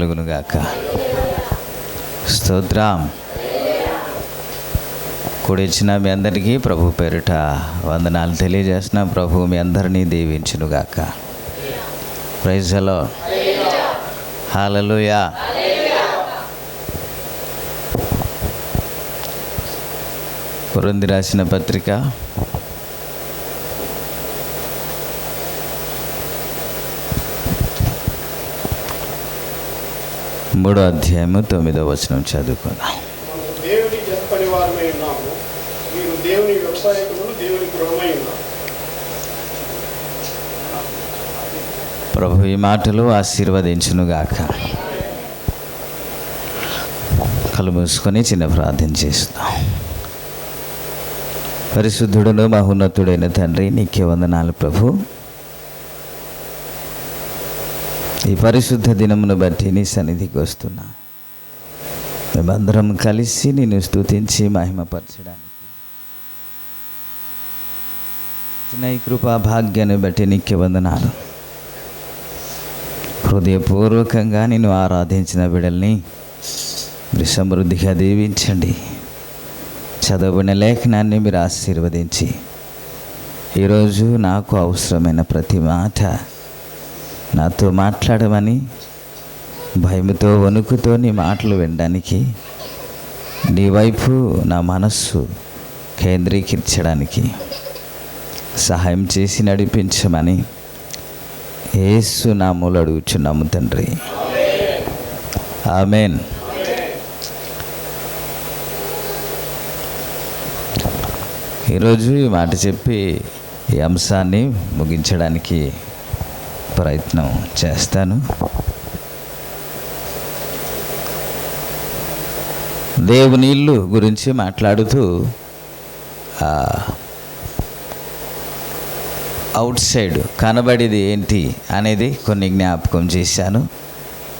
కలుగునుగాక స్తోత్రం. కూడిచ్చిన మీ అందరికీ ప్రభు పేరిట వందనాలు తెలియజేసిన ప్రభు మీ అందరినీ దీవించునుగాక ప్రైజ్ హలో హాలలుయా వృంది రాసిన పత్రిక మూడో అధ్యాయము తొమ్మిదో వచనం చదువుకుందాం. మనం దేవుని జతపని వారమై ఉన్నాము. మీరు దేవుని వ్యవసాయకులు దేవుని గృహమై ఉన్నారు. ప్రభు ఈ మాటలు ఆశీర్వదించునుగాక. కళ్ళు మూసుకొని చిన్న ప్రార్థన చేస్తాం పరిశుద్ధుడును మహోన్నతుడైన తండ్రి నీకే వందనాలు ప్రభు. ఈ పరిశుద్ధ దినమును బట్టి నీ సన్నిధికి వస్తున్నా. మేమందరం కలిసి నిన్ను స్తుతించి మహిమపరచడానికి. ఇచ్చిన ఈ కృపా భాగ్యాన్ని బట్టి నీకు వందనాలు. హృదయపూర్వకంగా నేను ఆరాధించిన బిడల్ని మీరు సమృద్ధిగా దీవించండి. చదవబడిన లేఖనాన్ని మీరు ఆశీర్వదించి. ఈరోజు నాకు అవసరమైన ప్రతి మాట నాతో మాట్లాడమని భయముతో వణుకుతో నీ మాటలు వినడానికి నీ వైపు నా మనస్సు కేంద్రీకరించడానికి సహాయం చేసి నడిపించమని ఏసు నామూలు అడుగుచున్నాము తండ్రి. ఆమెన్. ఈరోజు ఈ మాట చెప్పి ఈ అంశాన్ని ముగించడానికి ప్రయత్నం చేస్తాను. దేవుని ఇల్లు గురించి మాట్లాడుతూ అవుట్ సైడ్ కనబడేది ఏంటి అనేది కొన్ని జ్ఞాపకం చేశాను.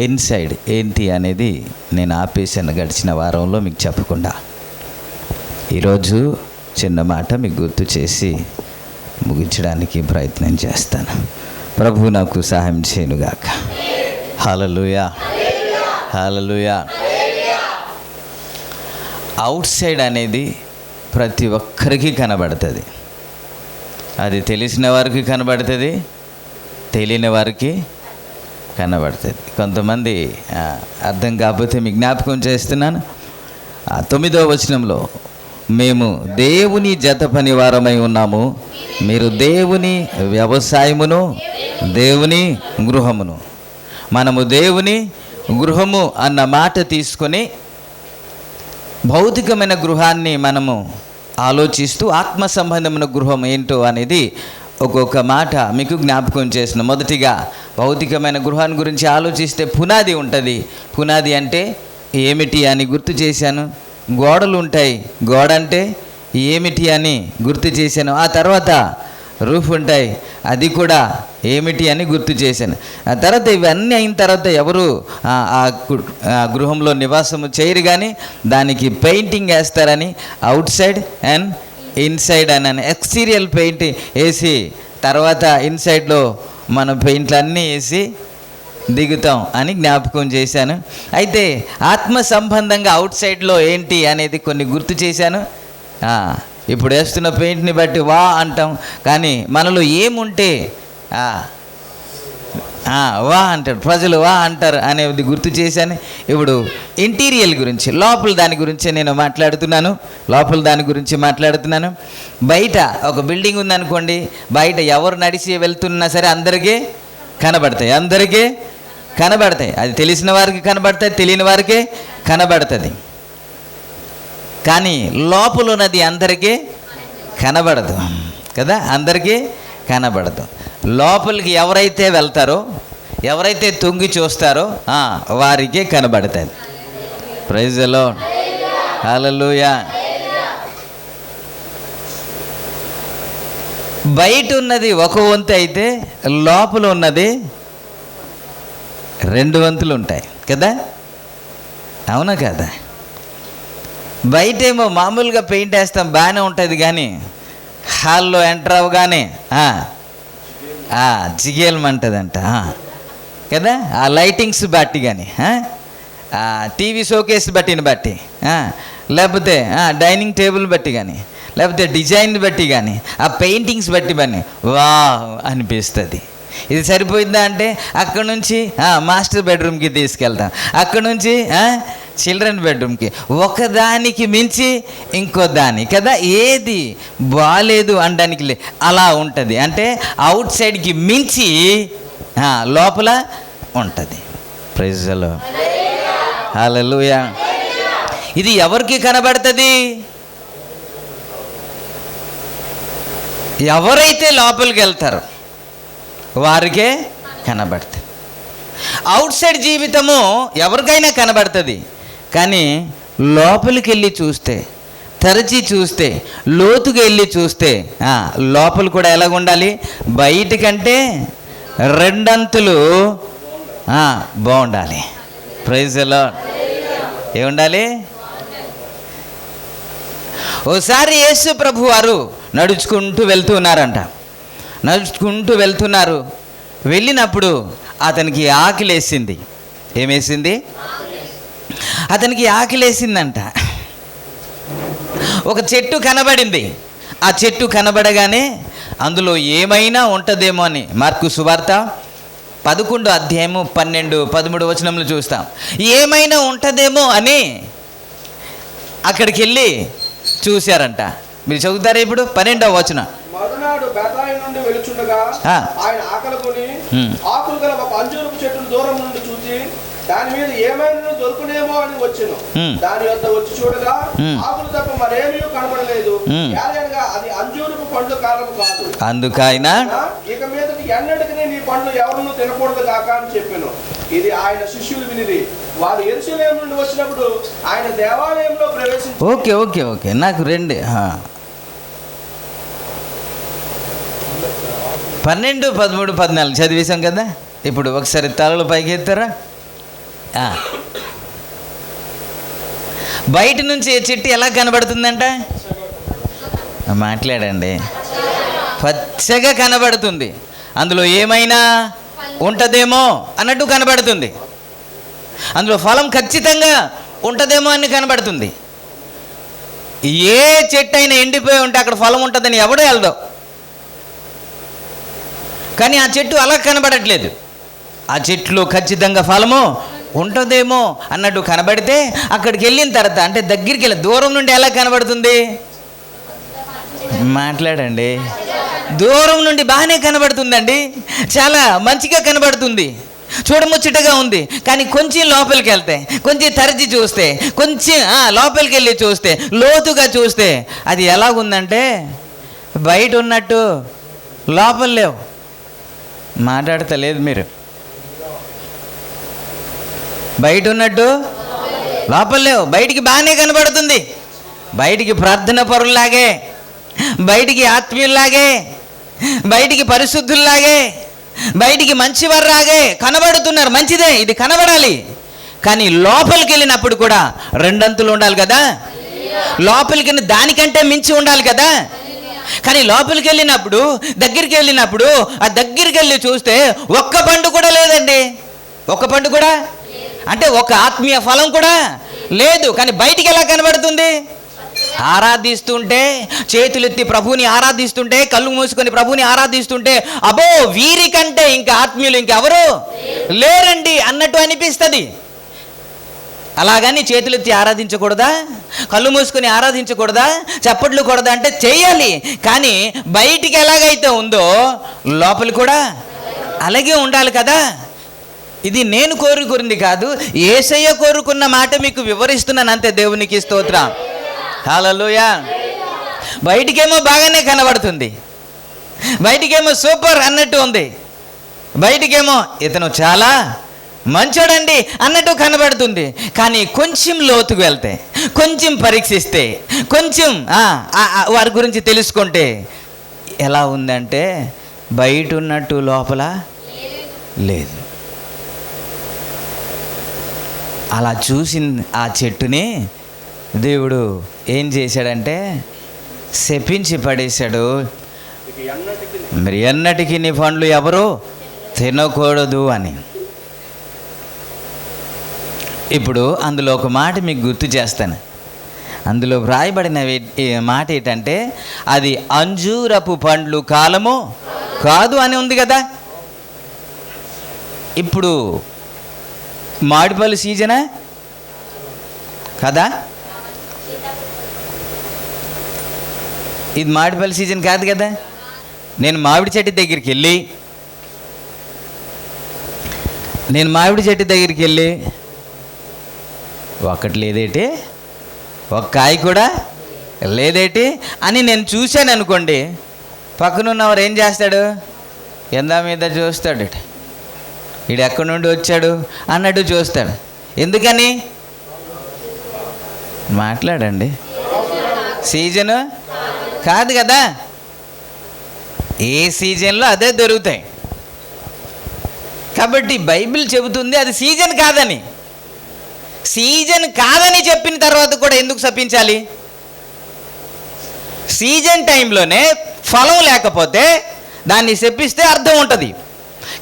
ఇన్సైడ్ ఏంటి అనేది నేను ఆపేసాను గడిచిన వారంలో మీకు చెప్పకుండా. ఈరోజు చిన్న మాట మీకు గుర్తు చేసి ముగించడానికి ప్రయత్నం చేస్తాను. ప్రభు నాకు సహాయం చేయనుగాక. హాలలుయా హాలలుయా అవుట్ సైడ్ అనేది ప్రతి ఒక్కరికి కనబడుతుంది. అది తెలిసిన వారికి కనబడుతుంది తెలియని వారికి కనబడుతుంది. కొంతమంది అర్థం కాకపోతే మీ జ్ఞాపకం చేస్తున్నాను. ఆ, తొమ్మిదవ వచనంలో మేము దేవుని జత పనివారమై ఉన్నాము. మీరు దేవుని వ్యవసాయమును దేవుని గృహమును. మనము దేవుని గృహము అన్న మాట తీసుకొని భౌతికమైన గృహాన్ని మనము ఆలోచిస్తూ ఆత్మ సంబంధమైన గృహం ఏంటో అనేది ఒక్కొక్క మాట మీకు జ్ఞాపకం చేసిన మొదటిగా భౌతికమైన గృహాన్ని గురించి ఆలోచిస్తే పునాది ఉంటుంది. పునాది అంటే ఏమిటి అని గుర్తు చేశాను. గోడలు ఉంటాయి. గోడ అంటే ఏమిటి అని గుర్తు చేశాను. ఆ తర్వాత రూఫ్ ఉంటాయి అది కూడా ఏమిటి అని గుర్తు చేశాను. ఆ తర్వాత ఇవన్నీ అయిన తర్వాత ఎవరు ఆ ఆ గృహంలో నివాసము చేయరు కానీ దానికి పెయింటింగ్ వేస్తారని అవుట్ సైడ్ అండ్ ఇన్సైడ్ అని ఎక్స్టీరియల్ పెయింట్ వేసి తర్వాత ఇన్సైడ్లో మన పెయింట్లన్నీ వేసి దిగుతాం అని జ్ఞాపకం చేశాను. అయితే ఆత్మ సంబంధంగా అవుట్ సైడ్లో ఏంటి అనేది కొన్ని గుర్తు చేశాను. ఇప్పుడు వేస్తున్న పెయింట్ని బట్టి వా అంటాం. కానీ మనలో ఏముంటే వా అంటారు ప్రజలు వా అంటారు అనేది గుర్తు చేశాను. ఇప్పుడు ఇంటీరియల్ గురించి లోపల దాని గురించి నేను మాట్లాడుతున్నాను. లోపల దాని గురించి మాట్లాడుతున్నాను. బయట ఒక బిల్డింగ్ ఉందనుకోండి బయట ఎవరు నడిచి వెళ్తున్నా సరే అందరికీ కనబడతాయి. అందరికీ కనబడతాయి. అది తెలిసిన వారికి కనబడతాయి తెలియని వారికే కనబడుతుంది. కానీ లోపల ఉన్నది అందరికీ కనబడదు. కదా? అందరికీ కనబడదు. లోపలికి ఎవరైతే వెళ్తారో ఎవరైతే తొంగి చూస్తారో వారికి కనబడతాయి కనబడుతుంది ప్రైజ్లో హల్లెలూయా బయట ఉన్నది ఒక వంతు అయితే లోపల ఉన్నది రెండు వంతులు ఉంటాయి. కదా? అవునా కదా? బయటేమో మామూలుగా పెయింట్ వేస్తాం బాగానే ఉంటుంది కానీ హాల్లో ఎంటర్ అవ్వగానే ఆ, కదా? ఆ లైటింగ్స్ బట్టి కానీ టీవీ షోకేస్ బట్టిని బట్టి లేకపోతే డైనింగ్ టేబుల్ బట్టి కానీ లేకపోతే డిజైన్ బట్టి కానీ ఆ పెయింటింగ్స్ బట్టి కానీ వా అనిపిస్తుంది. ఇది సరిపోయిందా అంటే అక్కడ నుంచి మాస్టర్ బెడ్రూమ్కి తీసుకెళ్తాం. అక్కడ నుంచి చిల్డ్రన్ బెడ్రూమ్కి. ఒకదానికి మించి ఇంకో దాని. కదా ఏది బాగాలేదు అనడానికి లే అలా ఉంటుంది. అంటే అవుట్ సైడ్కి మించి లోపల ఉంటుంది. ప్రైజ్లో హల్లెలూయా ఇది ఎవరికి కనబడుతుంది? ఎవరైతే లోపలికి వెళ్తారో వారికే కనబడుతుంది. అవుట్ సైడ్ జీవితము ఎవరికైనా కనబడుతుంది? కానీ లోపలికి వెళ్ళి చూస్తే తరచి చూస్తే లోతుకు వెళ్ళి చూస్తే లోపల కూడా ఎలాగ ఉండాలి బయటికంటే రెండంతులు బాగుండాలి. ప్రైజ్ ఎలా ఏముండాలి? ఓసారి యేసు ప్రభు వారు నడుచుకుంటూ వెళ్తున్నారంట నడుచుకుంటూ వెళ్తున్నారు. వెళ్ళినప్పుడు అతనికి ఆకలేసింది. ఏమేసింది? అతనికి ఆకలేసిందంట. ఒక చెట్టు కనబడింది. ఆ చెట్టు కనబడగానే అందులో ఏమైనా ఉంటుందేమో అని మార్కు సువార్త పదకొండు అధ్యాయము పన్నెండు పదమూడు వచనములు చూస్తాం. ఏమైనా ఉంటుందేమో అని అక్కడికి వెళ్ళి చూశారంట. మీరు చదువుతారా ఇప్పుడు? పన్నెండవ వచనం. మరునాడు బెతాయి నుండి వెలుచుండగా ఆ. ఆయన ఆకలి కొని. ఆకులు గల ఒక అంజూరపు చెట్టును దూరం నుండి చూసి దాని మీద ఏమైనా దొరుకునేమో అని వచ్చాను. దాని వద్ద వచ్చి చూడగా. ఆకులు తప్ప మరేమీ కనబడలేదు. అది అంజూరపు పండ్ల కాలం కాదు. అందుకైనా ఇక మీదటి ఎన్నటికీ నీ పండ్లు ఎవరును తినకూడదు కాక అని చెప్పాను. ఇది ఆయన శిష్యులు వినిది వారు ఎరుసలేం నుండి వచ్చినప్పుడు ఆయన దేవాలయంలో ప్రవేశించి ఓకే ఓకే ఓకే. నాకు రెండు. పన్నెండు పదమూడు పద్నాలుగు చదివేశాం కదా? ఇప్పుడు ఒకసారి తలలు పైకి ఎత్తారా. బయట నుంచి చెట్టు ఎలా కనబడుతుందంట? మాట్లాడండి. పచ్చగా కనబడుతుంది. అందులో ఏమైనా ఉంటుందేమో అన్నట్టు కనబడుతుంది. అందులో ఫలం ఖచ్చితంగా ఉంటుందేమో అని కనబడుతుంది. ఏ చెట్టు అయినా ఎండిపోయి ఉంటే అక్కడ ఫలం ఉంటుందని ఎవడో వెళ్దాం కానీ ఆ చెట్టు అలా కనబడట్లేదు. ఆ చెట్లు ఖచ్చితంగా ఫలము ఉంటుందేమో అన్నట్టు కనబడితే అక్కడికి వెళ్ళిన తర్వాత అంటే దగ్గరికి వెళ్ళి దూరం నుండి ఎలా కనబడుతుంది? మాట్లాడండి. దూరం నుండి బాగానే కనబడుతుందండి. చాలా మంచిగా కనబడుతుంది. చూడముచ్చటగా ఉంది. కానీ కొంచెం లోపలికి వెళ్తే కొంచెం తరచి చూస్తే కొంచెం లోపలికి వెళ్ళి చూస్తే లోతుగా చూస్తే అది ఎలాగుందంటే బయట ఉన్నట్టు లోపల లేవు. మాట్లాడతలేదు మీరు. బయట ఉన్నట్టు లోపల లేవు. బయటికి బాగానే కనబడుతుంది. బయటికి ప్రార్థన పరుల్లాగే బయటికి ఆత్మీయుల్లాగే బయటికి పరిశుద్ధుల్లాగే బయటికి మంచివారులాగే కనబడుతున్నారు. మంచిదే ఇది కనబడాలి. కానీ లోపలికి వెళ్ళినప్పుడు కూడా రెండంతులు ఉండాలి కదా? లోపలికి దానికంటే మించి ఉండాలి కదా? కానీ లోపలికి వెళ్ళినప్పుడు దగ్గరికి వెళ్ళినప్పుడు ఆ దగ్గరికి వెళ్ళి చూస్తే ఒక్క పండు కూడా లేదండి. ఒక్క పండు కూడా? అంటే ఒక ఆత్మీయ ఫలం కూడా లేదు కానీ బయటికి ఎలా కనబడుతుంది? ఆరాధిస్తుంటే చేతులెత్తి ప్రభుని ఆరాధిస్తుంటే కళ్ళు మూసుకొని ప్రభుని ఆరాధిస్తుంటే అబో వీరికంటే ఇంకా ఆత్మీయులు ఇంకెవరు లేరండి అన్నట్టు అనిపిస్తుంది. అలాగని చేతులెత్తి ఆరాధించకూడదా? కళ్ళు మూసుకొని ఆరాధించకూడదా? చప్పట్లు కూడదా అంటే చేయాలి కానీ బయటికి ఎలాగైతే ఉందో లోపల కూడా అలాగే ఉండాలి కదా? ఇది నేను కోరుకున్నది కాదు ఏసయ్య కోరుకున్న మాట మీకు వివరిస్తున్నాను అంతే దేవునికి స్తోత్రం. హల్లెలూయా. బయటికేమో బాగానే కనబడుతుంది. బయటికేమో సూపర్ అన్నట్టు ఉంది. బయటికేమో ఇతను చాలా మంచోడండి అన్నట్టు కనబడుతుంది. కానీ కొంచెం లోతుకు వెళ్తే కొంచెం పరీక్షిస్తే కొంచెం వారి గురించి తెలుసుకుంటే ఎలా ఉందంటే బయట ఉన్నట్టు లోపల లేదు. అలా చూసిన ఆ చెట్టుని దేవుడు ఏం చేశాడంటే శపించి పడేశాడు. మరి ఎన్నటికీ నీ పండ్లు ఎవరు తినకూడదు అని. ఇప్పుడు అందులో ఒక మాట మీకు గుర్తు చేస్తాను. అందులో వ్రాయబడిన మాట ఏంటంటే అది అంజూరపు పండ్లు కాలము కాదు అని ఉంది కదా. ఇప్పుడు మామిడిపళ్ళు సీజనా? కదా? ఇది మామిడిపల్లి సీజన్ కాదు కదా. నేను మామిడి చెట్టు దగ్గరికి వెళ్ళి నేను మామిడి చెట్టు దగ్గరికి వెళ్ళి ఒక్కటి లేదేటి? ఒక కాయ కూడా లేదేటి? అని నేను చూశాను అనుకోండి. పక్కనున్నవారు ఏం చేస్తాడు? ఎందా మీద చూస్తాడు వీడు ఎక్కడి నుండి వచ్చాడు? అన్నట్టు చూస్తాడు. ఎందుకని? మాట్లాడండి. సీజను? కాదు కదా? ఏ సీజన్లో అదే దొరుకుతాయి. కాబట్టి బైబిల్ చెబుతుంది అది సీజన్ కాదని. సీజన్ కాదని చెప్పిన తర్వాత కూడా ఎందుకు శపించాలి సీజన్ టైంలోనే ఫలం లేకపోతే దాన్ని శపిస్తే అర్థం ఉంటుంది.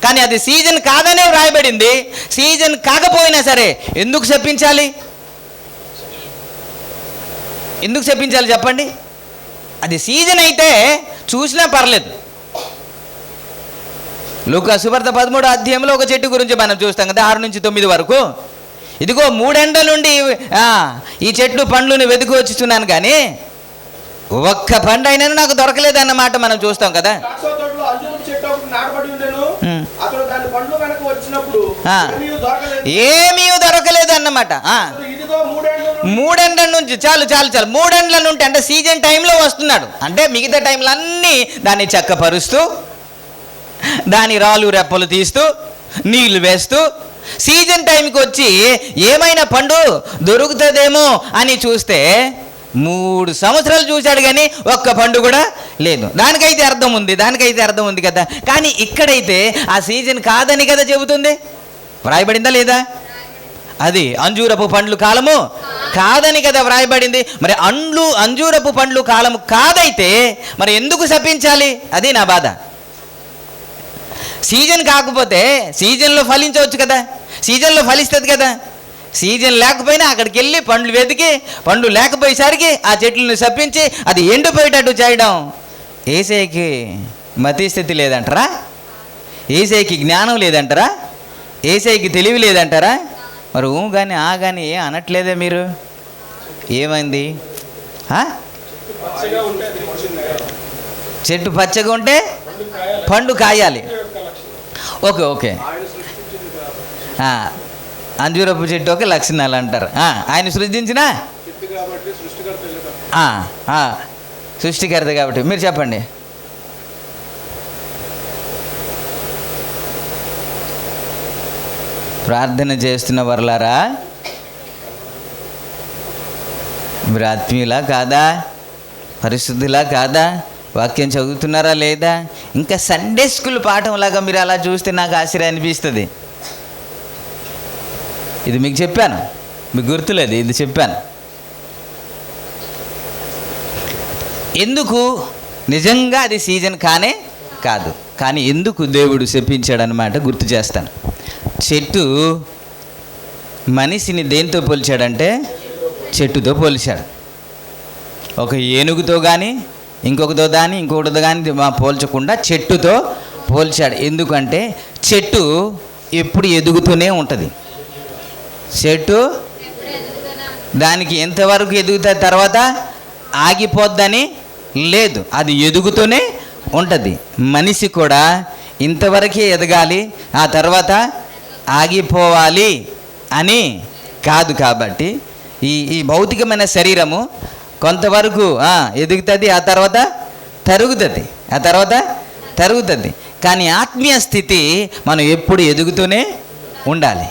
కానీ అది సీజన్ కాదనే వ్రాయబడింది. సీజన్ కాకపోయినా సరే ఎందుకు చెప్పించాలి? ఎందుకు చెప్పించాలి చెప్పండి? అది సీజన్ అయితే చూసినా పర్లేదు. లూకా సువార్త పదమూడు అధ్యాయంలో ఒక చెట్టు గురించి మనం చూస్తాం కదా ఆరు నుంచి తొమ్మిది వరకు. ఇదిగో మూడెండల నుండి ఈ చెట్లు పండ్లను వెతుకు వచ్చుతున్నాను కానీ ఒక్క పండు అయినా నాకు దొరకలేదన్నమాట మనం చూస్తాం కదా. అతడు దాని పండ్లు వెనక వచ్చినప్పుడు ఆ. ఏమీ దొరకలేదు. మూడేళ్ళు మూడెండ్ల నుంచి చాలు చాలు చాలు. మూడెండ్ల నుండి అంటే సీజన్ టైంలో వస్తున్నాడు. అంటే మిగతా టైంలో అన్నీ దాన్ని చక్కపరుస్తూ దాని రాళ్ళు రెప్పలు తీస్తూ నీళ్ళు వేస్తూ సీజన్ టైంకి వచ్చి ఏమైనా పండు దొరుకుతుందేమో అని చూస్తే మూడు సంవత్సరాలు చూశాడు కానీ ఒక్క పండు కూడా లేదు. దానికైతే అర్థం ఉంది దానికైతే అర్థం ఉంది కదా. కానీ ఇక్కడైతే ఆ సీజన్ కాదని కదా చెబుతుంది. వ్రాయబడిందా లేదా? అది అంజూరపు పండ్లు కాలము కాదని కదా వ్రాయబడింది. మరి అండ్లు అంజూరపు పండ్లు కాలము కాదైతే మరి ఎందుకు శపించాలి? అది నా బాధ. సీజన్ కాకపోతే సీజన్లో ఫలించవచ్చు కదా. సీజన్లో ఫలిస్తుంది కదా. సీజన్ లేకపోయినా అక్కడికి వెళ్ళి పండ్లు వెతికి పండ్లు లేకపోయేసరికి ఆ చెట్లను సప్పించి అది ఎండిపోయేటట్టు చేయడం. ఏసైకి మతి స్థితి లేదంటారా? ఏసైకి జ్ఞానం లేదంటారా? ఏసైకి తెలివి లేదంటారా? మరి ఊ కానీ ఆ కానీ ఏ అనట్లేదే మీరు? ఏమైంది? చెట్టు పచ్చగా ఉంటే పండు కాయాలి. Okay okay. అంజూరపు చెట్టు ఒక లక్షణాలు అంటారు. ఆయన సృజించిన? కాబట్టి సృష్టికర్త కాబట్టి. మీరు చెప్పండి. ప్రార్థన చేస్తున్న వర్లారా? మీరు ఆత్మీయులా కాదా? పరిశుద్ధులా కాదా? వాక్యం చదువుతున్నారా లేదా? ఇంకా సండే స్కూల్ పాఠంలాగా మీరు అలా చూస్తే నాకు ఆశ్చర్య అనిపిస్తుంది. ఇది మీకు చెప్పాను. మీకు గుర్తులేదు ఇది చెప్పాను. ఎందుకు? నిజంగా అది సీజన్ కానే కాదు. కానీ ఎందుకు దేవుడు శపించాడనమాట గుర్తు చేస్తాను. చెట్టు మనిషిని దేంతో పోల్చాడంటే చెట్టుతో పోల్చాడు. ఒక ఏనుగుతో కానీ ఇంకొకతో కానీ ఇంకొకటితో కానీ మా పోల్చకుండా చెట్టుతో పోల్చాడు. ఎందుకంటే చెట్టు ఎప్పుడు ఎదుగుతూనే ఉంటుంది. చెట్టు దానికి ఎంతవరకు ఎదుగుతుంది తర్వాత ఆగిపోద్దని లేదు అది ఎదుగుతూనే ఉంటుంది. మనిషి కూడా ఇంతవరకే ఎదగాలి ఆ తర్వాత ఆగిపోవాలి అని కాదు కాబట్టి ఈ ఈ భౌతికమైన శరీరము కొంతవరకు ఎదుగుతుంది ఆ తర్వాత తరుగుతుంది ఆ తర్వాత తరుగుతుంది. కానీ ఆత్మీయ స్థితి మనం ఎప్పుడు ఎదుగుతూనే ఉండాలి.